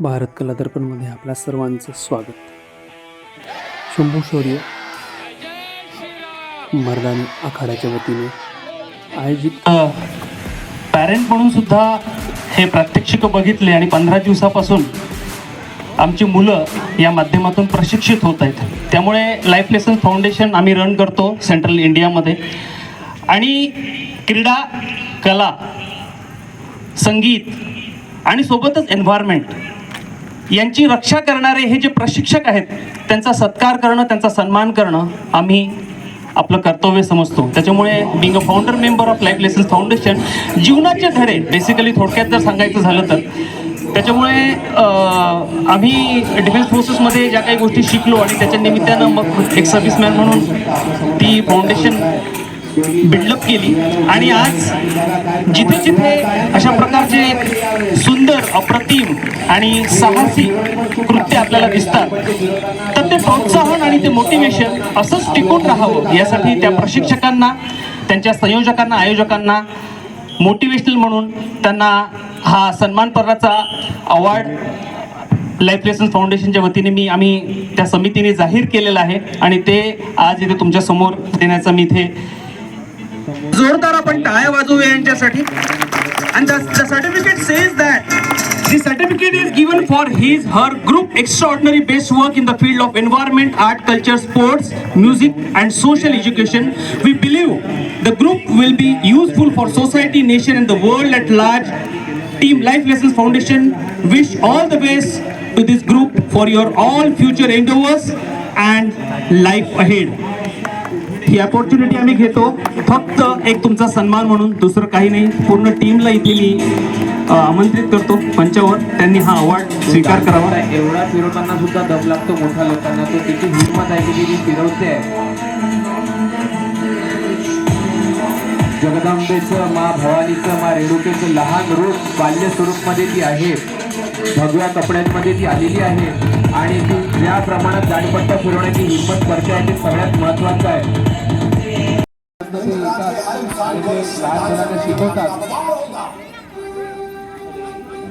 भारत कला दर्पणमध्ये आपल्या सर्वांचं स्वागत. शंभू शौर्य मर्दानी आखाड्याच्या वतीने आयोजित पॅरेंट म्हणून सुद्धा हे प्रात्यक्षिक बघितले आणि पंधरा दिवसापासून आमची मुलं या माध्यमातून प्रशिक्षित होत आहेत. त्यामुळे लाईफ लेसन फाउंडेशन आम्ही रन करतो सेंट्रल इंडियामध्ये आणि क्रीडा कला संगीत आणि सोबतच एन्व्हायरमेंट यांची रक्षा करणारे हे जे प्रशिक्षक आहेत त्यांचा सत्कार करणं त्यांचा सन्मान करणं आम्ही आपलं कर्तव्य समजतो. त्याच्यामुळे being a founder member of life lessons foundation जीवनाचे धडे बेसिकली थोडक्यात जर सांगायचं झालं तर त्याच्यामुळे आम्ही डिफेन्स फोर्सेसमध्ये ज्या काही गोष्टी शिकलो आणि त्याच्या निमित्तानं मग एक सर्व्हिसमॅन म्हणून ती फाउंडेशन बिल्डअप केली. आणि आज जिथे जिथे अशा प्रकारचे सुंदर अप्रतिम आणि साहसी कृत्य आपल्याला दिसतात तर ते प्रोत्साहन आणि ते मोटिवेशन असंच टिकून राहावं यासाठी त्या प्रशिक्षकांना त्यांच्या संयोजकांना आयोजकांना मोटिवेशनल म्हणून त्यांना हा सन्मानपत्राचा अवॉर्ड लाईफ लेसन फाउंडेशनच्या वतीने मी आम्ही त्या समितीने जाहीर केलेला आहे. आणि ते आज इथे तुमच्यासमोर देण्याचा मी इथे जोरदार आपण टाळ्या वाजवूया यांच्यासाठी and the, the certificate says that the certificate is given for his her group extraordinary best work in the field of environment art culture sports music and social education we believe the group will be useful for society nation and the world at large team life lessons foundation wish all the best to this group for your all future endeavors and life ahead ही opportunity आम्ही घेतो. फक्त एक तुमचा सन्मान म्हणून दुसरं काही नाही. पूर्ण टीमला इथे मी आमंत्रित करतो. मंचावर त्यांनी हा अवॉर्ड स्वीकार करावा. एवढा फिरवताना सुद्धा दम लागतो मोठ्या लोकांना. तो किती हिंमत आहे की ती फिरवते? जगदंबेचं मा भवानीचं मा रेणुकेचं लहान रूप बाल्य स्वरूपमध्ये ती आहे. भगव्या कपड्यांमध्ये ती आलेली आहे. आणि ती ज्या प्रमाणात जाडपट्टा फिरवण्याची हिंमत करते आहे ते सगळ्यात महत्वाचं आहे. लहान मुलांना शिकवतात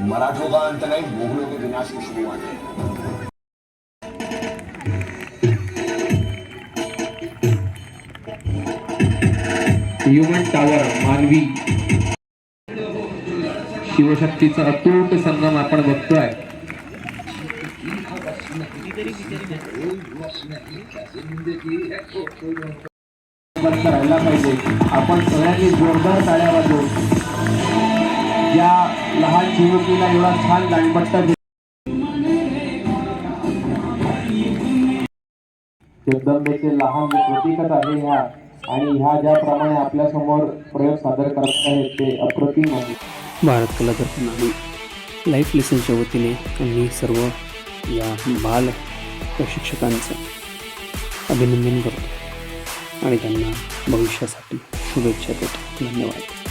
मराठों का अंत नहीं मुगलों के विनाश की शुरुआत है ह्युमन टावर मानवी शिवशक्तीचा अतूट संगम आपण बघतोय. राहायला पाहिजे. आपण सगळ्यांनी जोरदार टाळ्या वाजवू. या लहान चिमुकीला एवढा छान दांडपट्टा दे- जगदंबेचे लहान जे प्रतीकच आहे ह्या आणि ह्या ज्याप्रमाणे आपल्यासमोर प्रयोग सादर करत आहेत ते अप्रतिम आहे. भारत कला आणि लाईफ लेसनच्या वतीने आम्ही सर्व या बाल प्रशिक्षकांचं अभिनंदन करतो. आणि त्यांना भविष्यासाठी शुभेच्छा देतो. धन्यवाद.